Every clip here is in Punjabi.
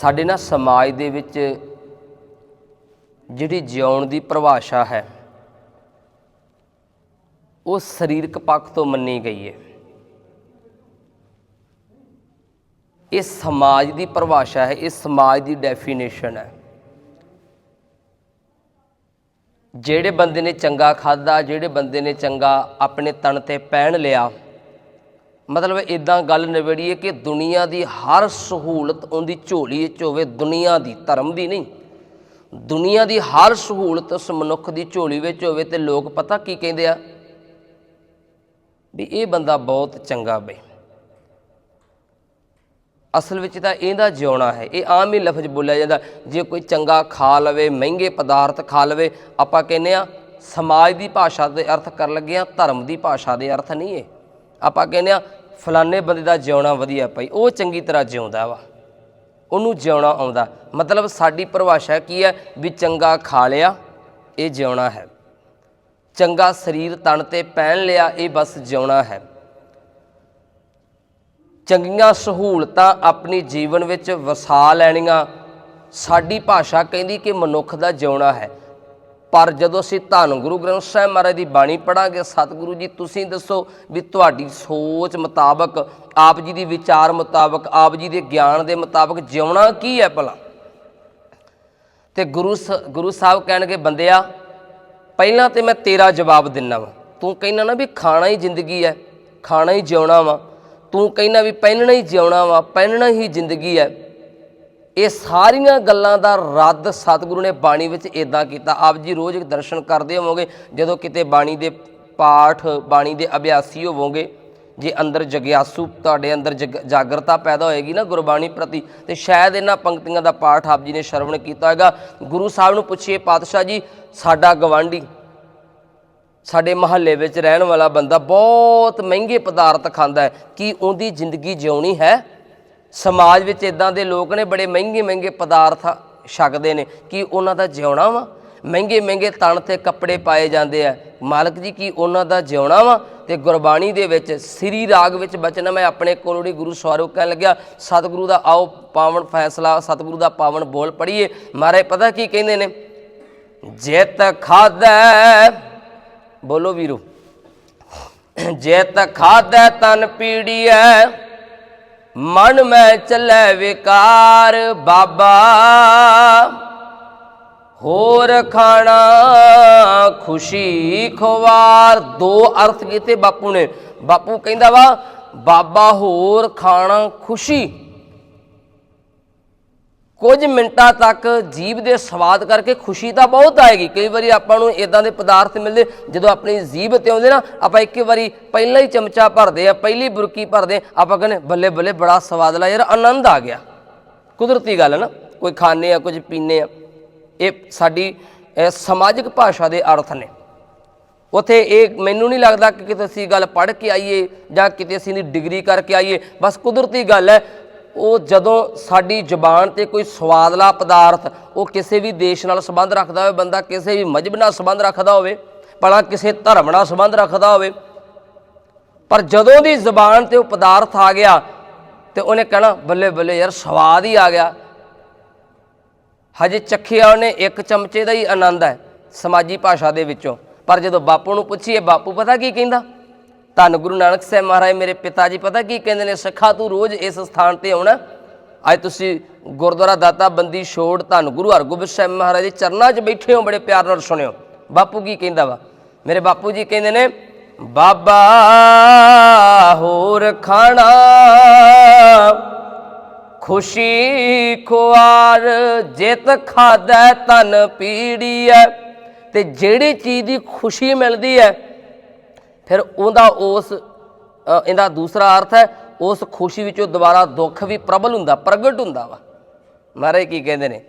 ਸਾਡੇ ਨਾ ਸਮਾਜ ਦੇ ਵਿੱਚ ਜਿਹੜੀ ਜਿਉਣ ਦੀ ਪਰਿਭਾਸ਼ਾ ਹੈ, ਉਹ ਸਰੀਰਕ ਪੱਖ ਤੋਂ ਮੰਨੀ ਗਈ ਹੈ। ਇਹ ਸਮਾਜ ਦੀ ਪਰਿਭਾਸ਼ਾ ਹੈ, ਇਹ ਸਮਾਜ ਦੀ ਡੈਫੀਨੇਸ਼ਨ ਹੈ। ਜਿਹੜੇ ਬੰਦੇ ਨੇ ਚੰਗਾ ਖਾਦਾ ਜਿਹੜੇ ਬੰਦੇ ਨੇ ਚੰਗਾ ਆਪਣੇ ਤਨ ਤੇ ਪਹਿਨ ਲਿਆ ਮਤਲਬ ਇਦਾਂ ਗੱਲ ਨਿਬੜੀਏ ਕਿ ਦੁਨੀਆ ਦੀ ਹਰ ਸਹੂਲਤ ਉਹਦੀ ਝੋਲੀ ਵਿੱਚ ਹੋਵੇ, ਦੁਨੀਆ ਦੀ, ਧਰਮ ਦੀ ਨਹੀਂ। ਦੁਨੀਆ ਦੀ ਹਰ ਸਹੂਲਤ ਉਸ ਮਨੁੱਖ ਦੀ ਝੋਲੀ ਵਿੱਚ ਹੋਵੇ ਤੇ ਲੋਕ ਪਤਾ ਕੀ ਕਹਿੰਦੇ ਆ? ਵੀ ਇਹ ਬੰਦਾ ਬਹੁਤ ਚੰਗਾ ਬਈ। ਅਸਲ ਵਿੱਚ ਤਾਂ ਇਹਦਾ ਜਿਉਣਾ ਹੈ। ਇਹ ਆਮ ਹੀ ਲਫ਼ਜ਼ ਬੋਲਿਆ ਜਾਂਦਾ। ਜੇ ਕੋਈ ਚੰਗਾ ਖਾ ਲਵੇ, ਮਹਿੰਗੇ ਪਦਾਰਥ ਖਾ ਲਵੇ, ਆਪਾਂ ਕਹਿੰਦੇ ਆ ਸਮਾਜ ਦੀ ਭਾਸ਼ਾ ਦੇ ਅਰਥ ਕਰਨ ਲੱਗੇ ਆ ਧਰਮ ਦੀ ਭਾਸ਼ਾ ਦੇ ਅਰਥ ਨਹੀਂ ਹੈ ਆਪਾਂ ਕਹਿੰਦੇ ਆ ਫਲਾਣੇ ਬੰਦੇ ਦਾ ਜਿਉਣਾ ਵਧੀਆ ਭਾਈ, ਉਹ ਚੰਗੀ ਤਰ੍ਹਾਂ ਜਿਉਂਦਾ ਵਾ। ਉਹਨੂੰ ਜਿਉਣਾ ਆਉਂਦਾ। ਮਤਲਬ ਸਾਡੀ ਪਰਿਭਾਸ਼ਾ ਕੀ ਹੈ? ਵੀ ਚੰਗਾ ਖਾ ਲਿਆ, ਇਹ ਜਿਉਣਾ ਹੈ। ਚੰਗਾ ਸਰੀਰ ਤਣ ਤੇ ਪਹਿਨ ਲਿਆ, ਇਹ ਬਸ ਜਿਉਣਾ ਹੈ। ਚੰਗੀਆਂ ਸਹੂਲਤਾਂ ਆਪਣੀ ਜੀਵਨ ਵਿੱਚ ਵਸਾ ਲੈਣੀਆਂ। ਸਾਡੀ ਭਾਸ਼ਾ ਕਹਿੰਦੀ ਕਿ ਮਨੁੱਖ ਦਾ ਜਿਉਣਾ ਹੈ। ਪਰ ਜਦੋਂ ਅਸੀਂ ਧੰਨ ਗੁਰੂ ਗ੍ਰੰਥ ਸਾਹਿਬ ਮਹਾਰਾਜ ਦੀ ਬਾਣੀ ਪੜਾਂਗੇ ਸਤਿਗੁਰੂ ਜੀ, ਤੁਸੀਂ ਦੱਸੋ ਵੀ ਤੁਹਾਡੀ ਸੋਚ ਮੁਤਾਬਕ, ਆਪ ਜੀ ਦੀ ਵਿਚਾਰ ਮੁਤਾਬਕ, ਆਪ ਜੀ ਦੇ ਗਿਆਨ ਦੇ ਮੁਤਾਬਕ ਜਿਉਣਾ ਕੀ ਹੈ ਭਲਾ? ਤੇ ਗੁਰੂ ਸ- ਗੁਰੂ ਸਾਹਿਬ ਕਹਿਣਗੇ, ਬੰਦਿਆ, ਪਹਿਲਾਂ ਤੇ ਮੈਂ ਤੇਰਾ ਜਵਾਬ ਦਿੰਨਾ ਵਾ। ਤੂੰ ਕਹਿੰਦਾ ਨਾ ਵੀ ਖਾਣਾ ਹੀ ਜ਼ਿੰਦਗੀ ਹੈ, ਖਾਣਾ ਹੀ ਜਿਉਣਾ ਵਾ। ਤੂੰ ਕਹਿੰਦਾ ਵੀ ਪਹਿਨਣਾ ਹੀ ਜਿਉਣਾ ਵਾ, ਪਹਿਨਣਾ ਹੀ ਜ਼ਿੰਦਗੀ ਹੈ। ਇਹ ਸਾਰੀਆਂ ਗੱਲਾਂ ਦਾ ਰੱਦ ਸਤਿਗੁਰੂ ਨੇ ਬਾਣੀ ਵਿੱਚ ਇਦਾਂ ਕੀਤਾ। ਆਪ ਜੀ ਰੋਜ਼ ਦਰਸ਼ਨ ਕਰਦੇ ਹੋਵੋਗੇ, ਜਦੋਂ ਕਿਤੇ ਬਾਣੀ ਦੇ ਪਾਠ, ਬਾਣੀ ਦੇ ਅਭਿਆਸੀ ਹੋਵੋਗੇ, ਜੇ ਅੰਦਰ ਜਗਿਆਸੂ, ਤੁਹਾਡੇ ਅੰਦਰ ਜਗ- ਜਾਗਰਤਾ ਪੈਦਾ ਹੋਏਗੀ ਨਾ ਗੁਰਬਾਣੀ ਪ੍ਰਤੀ, ਤੇ ਸ਼ਾਇਦ ਇਹਨਾਂ ਪੰਕਤੀਆਂ ਦਾ ਪਾਠ ਆਪ ਜੀ ਨੇ ਸ਼ਰਵਣ ਕੀਤਾ ਹੋਏਗਾ। ਗੁਰੂ ਸਾਹਿਬ ਨੂੰ ਪੁੱਛੀਏ, ਪਾਤਸ਼ਾਹ ਜੀ, ਸਾਡਾ ਗਵਾਂਢੀ, ਸਾਡੇ ਮਹੱਲੇ ਵਿੱਚ ਰਹਿਣ ਵਾਲਾ ਬੰਦਾ ਬਹੁਤ ਮਹਿੰਗੇ ਪਦਾਰਥ ਖਾਂਦਾ ਹੈ। ਕੀ ਉਹਦੀ ਜ਼ਿੰਦਗੀ ਜਿਉਣੀ ਹੈ? ਸਮਾਜ ਵਿੱਚ ਇਦਾਂ ਦੇ ਲੋਕ ਨੇ, ਬੜੇ ਮਹਿੰਗੇ ਮਹਿੰਗੇ ਪਦਾਰਥ ਛਕਦੇ ਨੇ। ਕੀ ਉਹਨਾਂ ਦਾ ਜਿਉਣਾ ਵਾ? ਮਹਿੰਗੇ ਮਹਿੰਗੇ ਤਣ ਤੇ ਕੱਪੜੇ ਪਾਏ ਜਾਂਦੇ ਆ। ਮਾਲਕ ਜੀ, ਕੀ ਉਹਨਾਂ ਦਾ ਜਿਉਣਾ ਵਾ? ਤੇ ਗੁਰਬਾਣੀ ਦੇ ਵਿੱਚ ਸ੍ਰੀ ਰਾਗ ਵਿੱਚ ਬਚਨ, ਮੈਂ ਆਪਣੇ ਕੋਲੋਂ ਗੁਰੂ ਸਵਾਰੋ ਕਹਿਣ ਲੱਗਿਆ, ਸਤਿਗੁਰੂ ਦਾ ਆਓ ਪਾਵਨ ਫੈਸਲਾ, ਸਤਿਗੁਰੂ ਦਾ ਪਾਵਨ ਬੋਲ ਪੜੀਏ ਮਾਰੇ, ਪਤਾ ਕੀ ਕਹਿੰਦੇ ਨੇ? ਜਿਤ ਖਾਦੈ ਬੋਲੋ ਵੀਰੋ। ਜਿਤ ਖਾਦੈ ਤਨ ਪੀੜੀਐ ਮਨ ਮੈਂ ਚੱਲੇ ਵਿਕਾਰ ਬਾਬਾ। ਹੋਰ ਖਾਣਾ ਖੁਸ਼ੀ ਖਵਾਰ। ਦੋ ਅਰਥ ਕੀਤੇ ਬਾਪੂ ਨੇ। ਬਾਪੂ ਕਹਿੰਦਾ ਵਾ, ਬਾਬਾ ਹੋਰ ਖਾਣਾ ਖੁਸ਼ੀ। ਕੁਝ ਮਿੰਟਾਂ ਤੱਕ ਜੀਭ ਦੇ ਸਵਾਦ ਕਰਕੇ ਖੁਸ਼ੀ ਤਾਂ ਬਹੁਤ ਆਏਗੀ। ਕਈ ਵਾਰੀ ਆਪਾਂ ਨੂੰ ਇਦਾਂ ਦੇ ਪਦਾਰਥ ਮਿਲਦੇ, ਜਦੋਂ ਆਪਣੀ ਜੀਭ ਤੇ ਆਉਂਦੇ ਨਾ, ਆਪਾਂ ਇੱਕ ਵਾਰੀ ਪਹਿਲਾ ਹੀ ਚਮਚਾ ਭਰਦੇ ਆ, ਪਹਿਲੀ ਬੁਰਕੀ ਭਰਦੇ ਆਪਾਂ ਕਹਿੰਦੇ ਬੱਲੇ ਬੱਲੇ ਬੜਾ ਸਵਾਦ ਲਾ, ਯਾਰ ਆਨੰਦ ਆ ਗਿਆ। ਕੁਦਰਤੀ ਗੱਲ ਨਾ, ਕੋਈ ਖਾਣੇ ਆ, ਕੁਝ ਪੀਣੇ ਆ। ਇਹ ਸਾਡੀ ਸਮਾਜਿਕ ਭਾਸ਼ਾ ਦੇ ਅਰਥ ਨੇ। ਉਥੇ ਇਹ ਮੈਨੂੰ ਨਹੀਂ ਲੱਗਦਾ ਕਿ ਕਿਤੇ ਅਸੀਂ ਗੱਲ ਪੜ੍ਹ ਕੇ ਆਈਏ ਜਾਂ ਕਿਤੇ ਅਸੀਂ ਦੀ ਡਿਗਰੀ ਕਰਕੇ ਆਈਏ। ਬਸ ਕੁਦਰਤੀ ਗੱਲ ਹੈ ਉਹ ਜਦੋਂ ਸਾਡੀ ਜ਼ੁਬਾਨ ਤੇ ਕੋਈ ਸਵਾਦਲਾ ਪਦਾਰਥ ਉਹ ਕਿਸੇ ਵੀ ਦੇਸ਼ ਨਾਲ ਸੰਬੰਧ ਰੱਖਦਾ ਹੋਵੇ, ਬੰਦਾ ਕਿਸੇ ਵੀ ਮਜਬ ਨਾਲ ਸੰਬੰਧ ਰੱਖਦਾ ਹੋਵੇ, ਭਲਾ ਕਿਸੇ ਧਰਮ ਨਾਲ ਸੰਬੰਧ ਰੱਖਦਾ ਹੋਵੇ, ਪਰ ਜਦੋਂ ਦੀ ਜ਼ੁਬਾਨ ਤੇ ਉਹ ਪਦਾਰਥ ਆ ਗਿਆ ਤੇ ਉਹਨੇ ਕਹਿਣਾ, ਬੱਲੇ ਬੱਲੇ ਯਾਰ ਸਵਾਦ ਹੀ ਆ ਗਿਆ। ਹਜੇ ਚੱਖਿਆ ਉਹਨੇ ਇੱਕ ਚਮਚੇ ਦਾ ਹੀ ਆਨੰਦ ਹੈ ਸਮਾਜੀ ਭਾਸ਼ਾ ਦੇ ਵਿੱਚੋਂ। ਪਰ ਜਦੋਂ ਬਾਪੂ ਨੂੰ ਪੁੱਛੀਏ, ਬਾਪੂ ਪਤਾ ਕੀ ਕਹਿੰਦਾ? ਧੰਨ ਗੁਰੂ ਨਾਨਕ ਸਾਹਿਬ ਮਹਾਰਾਜ, ਮੇਰੇ ਪਿਤਾ ਜੀ, ਪਤਾ ਕੀ ਕਹਿੰਦੇ ਨੇ, ਸਖਾ ਤੂੰ ਰੋਜ਼ ਇਸ ਸਥਾਨ ਤੇ ਆਉਣਾ। ਅੱਜ ਤੁਸੀਂ ਗੁਰਦੁਆਰਾ ਦਾਤਾ ਬੰਦੀ ਛੋੜ ਧੰਨ ਗੁਰੂ ਹਰਗੋਬਿੰਦ ਸਾਹਿਬ ਮਹਾਰਾਜ ਦੇ ਚਰਨਾਂ 'ਚ ਬੈਠੇ ਹੋ, ਬੜੇ ਪਿਆਰ ਨਾਲ ਸੁਣਿਓ। ਬਾਪੂ ਕੀ ਕਹਿੰਦਾ ਵਾ? ਮੇਰੇ ਬਾਪੂ ਜੀ ਕਹਿੰਦੇ ਨੇ, ਬਾਬਾ ਹੋਰ ਖਾਣਾ, ਖੁਸ਼ੀ ਖੁਆਰ ਜਿਤ ਖਾਦੈ ਤਨ ਪੀੜੀਐ, ਤੇ ਜਿਹੜੀ ਚੀਜ਼ ਦੀ ਖੁਸ਼ੀ ਮਿਲਦੀ ਹੈ ਫਿਰ ਉਹਦਾ ਉਸ ਇਹਦਾ ਦੂਸਰਾ ਅਰਥ ਹੈ, ਉਸ ਖੁਸ਼ੀ ਵਿੱਚੋਂ ਦੁਬਾਰਾ ਦੁੱਖ ਵੀ ਪ੍ਰਬਲ ਹੁੰਦਾ, ਪ੍ਰਗਟ ਹੁੰਦਾ ਵਾ। ਮਾਰੇ ਕੀ ਕਹਿੰਦੇ ਨੇ?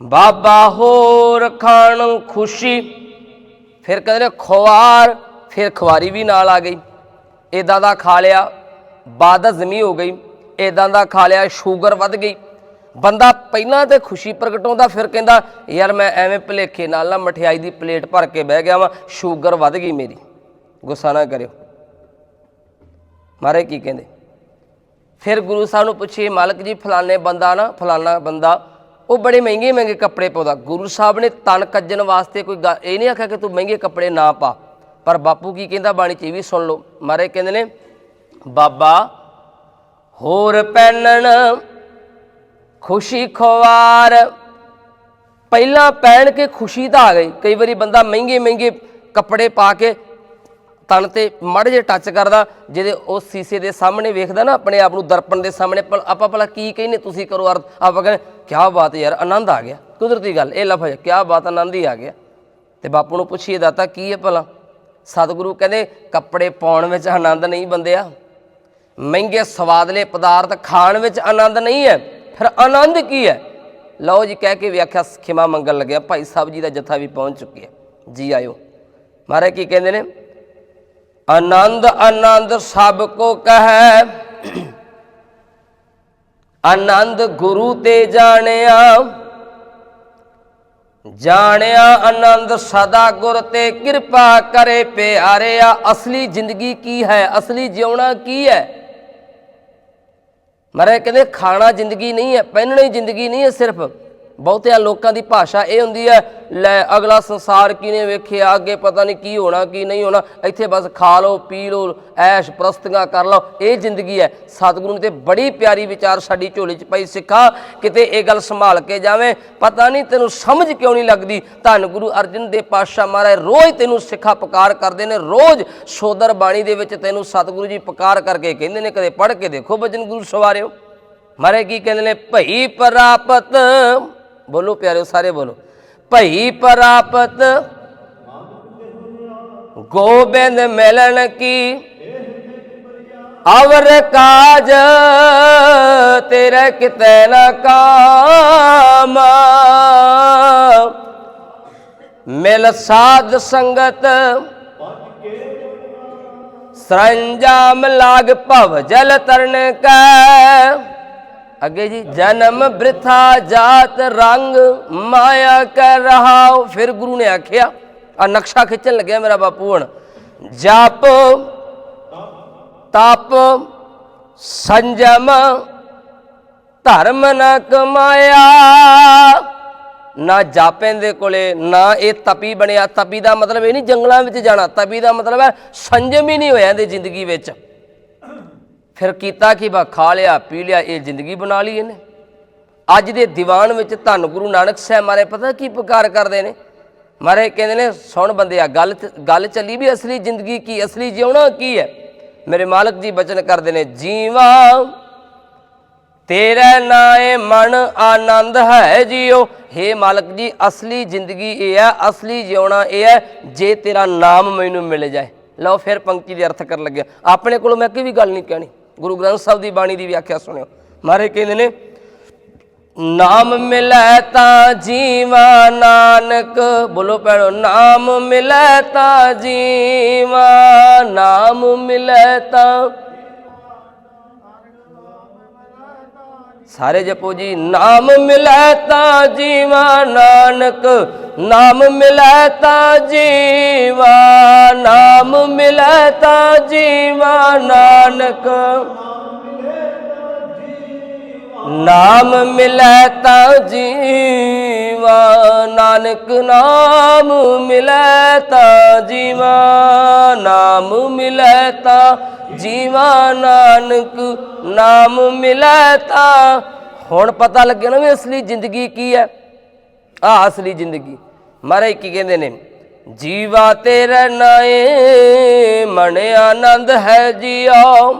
ਬਾਬਾ ਹੋਰ ਖਾਣ ਖੁਸ਼ੀ, ਫਿਰ ਕਹਿੰਦੇ ਨੇ ਖੁਆਰ, ਫਿਰ ਖੁਆਰੀ ਵੀ ਨਾਲ ਆ ਗਈ। ਇਦਾਂ ਦਾ ਖਾ ਲਿਆ ਬਾਦ ਜ਼ਮੀ ਹੋ ਗਈ। ਇਦਾਂ ਦਾ ਖਾ ਲਿਆ, ਸ਼ੂਗਰ ਵੱਧ ਗਈ। ਬੰਦਾ ਪਹਿਲਾਂ ਤੇ ਖੁਸ਼ੀ ਪ੍ਰਗਟਾਉਂਦਾ ਫਿਰ ਕਹਿੰਦਾ, ਯਾਰ ਮੈਂ ਐਵੇਂ ਭਲੇਖੇ ਨਾਲ ਨਾ ਮਠਿਆਈ ਦੀ ਪਲੇਟ ਭਰ ਕੇ ਬਹਿ ਗਿਆ ਵਾਂ, ਸ਼ੂਗਰ ਵੱਧ ਗਈ ਮੇਰੀ। ਗੁੱਸਾ ਨਾ ਕਰਿਓ। ਮਾਰੇ ਕੀ ਕਹਿੰਦੇ? ਫਿਰ ਗੁਰੂ ਸਾਹਿਬ ਨੂੰ ਪੁੱਛੀ ਮਾਲਕ ਜੀ, ਫਲਾਣੇ ਬੰਦਾ ਨਾ, ਫਲਾਣਾ ਬੰਦਾ, ਉਹ ਬੜੇ ਮਹਿੰਗੇ ਮਹਿੰਗੇ ਕੱਪੜੇ ਪਾਉਂਦਾ। ਗੁਰੂ ਸਾਹਿਬ ਨੇ ਤਨ ਕੱਜਣ ਵਾਸਤੇ ਕੋਈ ਗੱਲ- ਇਹ ਨਹੀਂ ਆਖਿਆ ਕਿ ਤੂੰ ਮਹਿੰਗੇ ਕੱਪੜੇ ਨਾ ਪਾ। ਪਰ ਬਾਪੂ ਕੀ ਕਹਿੰਦਾ, ਬਾਣੀ ਚ ਇਹ ਵੀ ਸੁਣ ਲਓ। ਮਾਰੇ ਕਹਿੰਦੇ ਨੇ, ਬਾਬਾ, ਹੋਰ ਪਹਿਨਣ, ਖੁਸ਼ੀ ਖਵਾਰ ਪਹਿਲਾਂ ਪਹਿਨ ਕੇ ਖੁਸ਼ੀ ਤਾਂ ਆ ਗਈ। ਕਈ ਵਾਰੀ ਬੰਦਾ ਮਹਿੰਗੇ ਮਹਿੰਗੇ ਕੱਪੜੇ ਪਾ ਕੇ ਤਨ ਤੇ ਮੜ ਜੇ ਟੱਚ ਕਰਦਾ, ਜਿਹਦੇ ਉਹ ਸੀਸੇ ਦੇ ਸਾਹਮਣੇ ਵੇਖਦਾ ਨਾ, ਆਪਣੇ ਆਪ ਨੂੰ ਦਰਪਣ ਦੇ ਸਾਹਮਣੇ ਆਪਾਂ ਭਲਾ ਕੀ ਕਹਿੰਦੇ ਤੁਸੀਂ ਕਰੋ ਅਰਥ? ਆਪਾਂ ਕਹਿੰਦੇ ਕੀ ਬਾਤ ਯਾਰ, ਆਨੰਦ ਆ ਗਿਆ। ਕੁਦਰਤੀ ਗੱਲ, ਇਹ ਲਫ਼ਜ਼ ਕੀ ਬਾਤ ਆਨੰਦ ਹੀ ਆ ਗਿਆ। ਤੇ ਬਾਪੂ ਨੂੰ ਪੁੱਛੀਏ ਦਾਤਾ, ਕੀ ਹੈ ਭਲਾ? ਸਤਿਗੁਰੂ ਕਹਿੰਦੇ, ਕੱਪੜੇ ਪਾਉਣ ਵਿੱਚ ਆਨੰਦ ਨਹੀਂ ਬੰਦਿਆ। ਮਹਿੰਗੇ ਸਵਾਦਲੇ ਪਦਾਰਥ ਖਾਣ ਵਿੱਚ ਆਨੰਦ ਨਹੀਂ ਹੈ। ਫਿਰ ਆਨੰਦ ਕੀ ਹੈ? ਲਓ ਜੀ, ਕਹਿ ਕੇ ਵਿਆਖਿਆ ਖਿਮਾ ਮੰਗਣ ਲੱਗਿਆ। ਭਾਈ ਸਾਹਿਬ ਜੀ ਦਾ ਜਥਾ ਵੀ ਪਹੁੰਚ ਚੁੱਕਿਆ। ਜੀ ਆਇਓ। ਮਹਾਰਾਜ ਕੀ ਕਹਿੰਦੇ ਨੇ? ਆਨੰਦ ਆਨੰਦ ਸਭ ਕੋ ਕਹੈ। ਆਨੰਦ ਗੁਰੂ ਤੇ ਜਾਣਿਆ। ਜਾਣਿਆ ਆਨੰਦ ਸਦਾ ਗੁਰ ਤੇ ਕਿਰਪਾ ਕਰੇ ਪਿਆਰਿਆ। ਅਸਲੀ ਜ਼ਿੰਦਗੀ ਕੀ ਹੈ? ਅਸਲੀ ਜਿਉਣਾ ਕੀ ਹੈ? ਮਰੇ ਕਹਿੰਦੇ, ਖਾਣਾ ਜ਼ਿੰਦਗੀ ਨਹੀਂ ਹੈ, ਪਹਿਨਣਾ ਹੀ ਜ਼ਿੰਦਗੀ ਨਹੀਂ ਹੈ ਸਿਰਫ। ਬਹੁਤਿਆਂ ਲੋਕਾਂ ਦੀ ਭਾਸ਼ਾ ਇਹ ਹੁੰਦੀ ਹੈ, ਲੈ ਅਗਲਾ ਸੰਸਾਰ ਕਿਨੇ ਵੇਖਿਆ? ਅੱਗੇ ਪਤਾ ਨਹੀਂ ਕੀ ਹੋਣਾ, ਕੀ ਨਹੀਂ ਹੋਣਾ। ਇੱਥੇ ਬਸ ਖਾ ਲਓ, ਪੀ ਲਓ, ਐਸ਼ ਪ੍ਰਸਤੀਆਂ ਕਰ ਲਓ। ਇਹ ਜ਼ਿੰਦਗੀ ਹੈ। ਸਤਿਗੁਰੂ ਨੇ ਤੇ ਬੜੀ ਪਿਆਰੀ ਵਿਚਾਰ ਸਾਡੀ ਝੋਲੀ 'ਚ ਪਈ। ਸਿੱਖਾ, ਕਿਤੇ ਇਹ ਗੱਲ ਸੰਭਾਲ ਕੇ ਜਾਵੇਂ, ਪਤਾ ਨਹੀਂ ਤੈਨੂੰ ਸਮਝ ਕਿਉਂ ਨਹੀਂ ਲੱਗਦੀ? ਧੰਨ ਗੁਰੂ ਅਰਜਨ ਦੇ ਪਾਤਸ਼ਾਹ ਮਹਾਰਾਜ ਰੋਜ਼ ਤੈਨੂੰ ਸਿੱਖਾ ਪੁਕਾਰ ਕਰਦੇ ਨੇ। ਰੋਜ਼ ਸੋਦਰ ਬਾਣੀ ਦੇ ਵਿੱਚ ਤੈਨੂੰ ਸਤਿਗੁਰੂ ਜੀ ਪੁਕਾਰ ਕਰਕੇ ਕਹਿੰਦੇ ਨੇ, ਕਦੇ ਪੜ੍ਹ ਕੇ ਦੇਖੋ ਬਚਨ ਗੁਰੂ ਸਵਾਰਿਓ। ਮਹਾਰਾਜ ਕੀ ਕਹਿੰਦੇ ਨੇ? ਭਈ ਪ੍ਰਾਪਤ ਬੋਲੋ ਪਿਆਰਿਓ, ਸਾਰੇ ਬੋਲੋ। ਭਈ ਪ੍ਰਾਪਤ ਗੋਬਿੰਦ ਮਿਲਣ ਕੀ? ਅਵਰ ਕਾਜ ਤੇਰੇ ਕਿਤੇ ਨਾ ਕਾਮ। ਮਿਲ ਸਾਧ ਸੰਗਤ ਸਰੰਜਾਮ ਲਾਗ ਭਵ ਜਲ ਤਰਨ ਕੈ। ਅੱਗੇ ਜੀ, ਜਨਮ ਬ੍ਰਿਥਾ ਜਾਤ ਰੰਗ, ਮਾਇਆ ਕਰ ਰਹਾਉ, ਫਿਰ ਗੁਰੂ ਨੇ ਆਖਿਆ ਆ ਨਕਸ਼ਾ ਖਿੱਚਣ ਲੱਗਿਆ ਮੇਰਾ ਬਾਪੂ ਹੁਣ। ਜਪ, ਤਪ, ਸੰਜਮ, ਧਰਮ ਨ ਕਮਾਇਆ। ਨਾ ਜਾਪੇ ਦੇ ਕੋਲੇ, ਨਾ ਇਹ ਤਪੀ ਬਣਿਆ। ਤਪੀ ਦਾ ਮਤਲਬ ਇਹ ਨਹੀਂ ਜੰਗਲਾਂ ਵਿੱਚ ਜਾਣਾ। ਤਪੀ ਦਾ ਮਤਲਬ ਹੈ, ਸੰਜਮ ਹੀ ਨਹੀਂ ਹੋਇਆ ਇਹਦੀ ਜ਼ਿੰਦਗੀ ਵਿੱਚ। ਫਿਰ ਕੀਤਾ ਕਿ ਬਾ ਖਾ ਲਿਆ, ਪੀ ਲਿਆ, ਇਹ ਜ਼ਿੰਦਗੀ ਬਣਾ ਲਈ ਇਹਨੇ। ਅੱਜ ਦੇ ਦੀਵਾਨ ਵਿੱਚ ਧੰਨ ਗੁਰੂ ਨਾਨਕ ਸਾਹਿਬ ਮਾਰੇ, ਪਤਾ ਕੀ ਪੁਕਾਰ ਕਰਦੇ ਨੇ? ਮਾਰੇ, ਕਹਿੰਦੇ ਨੇ, ਸੁਣ ਬੰਦਿਆ, ਗੱਲ ਗੱਲ ਚੱਲੀ ਵੀ ਅਸਲੀ ਜ਼ਿੰਦਗੀ ਕੀ, ਅਸਲੀ ਜਿਉਣਾ ਕੀ ਹੈ? ਮੇਰੇ ਮਾਲਕ ਜੀ ਬਚਨ ਕਰਦੇ ਨੇ, ਜੀਵਾ, ਤੇਰੇ ਨਾਏ ਮਨ ਆਨੰਦ ਹੈ ਜੀਓ। हे ਮਾਲਕ ਜੀ, ਅਸਲੀ ਜ਼ਿੰਦਗੀ ਇਹ ਹੈ, ਅਸਲੀ ਜਿਉਣਾ ਇਹ ਹੈ, ਜੇ ਤੇਰਾ ਨਾਮ ਮੈਨੂੰ ਮਿਲ ਜਾਏ। ਲਓ, ਫਿਰ ਪੰਕਤੀ ਦੇ ਅਰਥ ਕਰਨ ਲੱਗਿਆ ਆਪਣੇ ਕੋਲੋਂ ਮੈਂ ਕੋਈ ਵੀ ਗੱਲ ਨਹੀਂ ਕਹਿਣੀ। ਗੁਰੂ ਗ੍ਰੰਥ ਸਾਹਿਬ ਦੀ ਬਾਣੀ ਦੀ ਵਿਆਖਿਆ ਸੁਣਿਓ। ਮਾਰੇ ਕਹਿੰਦੇ ਨੇ, ਨਾਮ ਮਿਲੈ ਤਾਂ ਜੀਵਾ ਨਾਨਕ। ਬੋਲੋ ਪੈਣੋ ਨਾਮ ਮਿਲੈ ਤਾਂ ਜੀਵਾ, ਨਾਮ ਮਿਲੈ ਤਾਂ ਸਾਰੇ ਜਪੋ ਜੀ, ਨਾਮ ਮਿਲੈ ਤਾਂ ਜੀਵਾ ਨਾਨਕ। ਨਾਮ ਮਿਲੈ ਤਾਂ ਜੀਵਾ ਨਾਮ ਮਿਲੈ ਤਾ ਜੀਵਾ ਨਾਨਕ। ਨਾਮ ਮਿਲੈ ਤਾ ਜੀਵਾ ਨਾਨਕ। ਨਾਮ ਮਿਲੈ ਤਾ ਜੀਵਾ, ਨਾਮ ਮਿਲੈ ਤਾਂ ਜੀਵਾ ਨਾਨਕ। ਨਾਮ ਮਿਲੈ ਤਾਂ, ਹੁਣ ਪਤਾ ਲੱਗਿਆ ਨਾ ਵੀ ਅਸਲੀ ਜ਼ਿੰਦਗੀ ਕੀ ਹੈ। ਆ ਅਸਲੀ ਜ਼ਿੰਦਗੀ। ਮਹਾਰਾਜ ਕੀ ਕਹਿੰਦੇ ਨੇ? ਜੀਵਾ ਤੇਰੇ ਨਾਏ ਮਨ ਆਨੰਦ ਹੈ ਜੀਓ।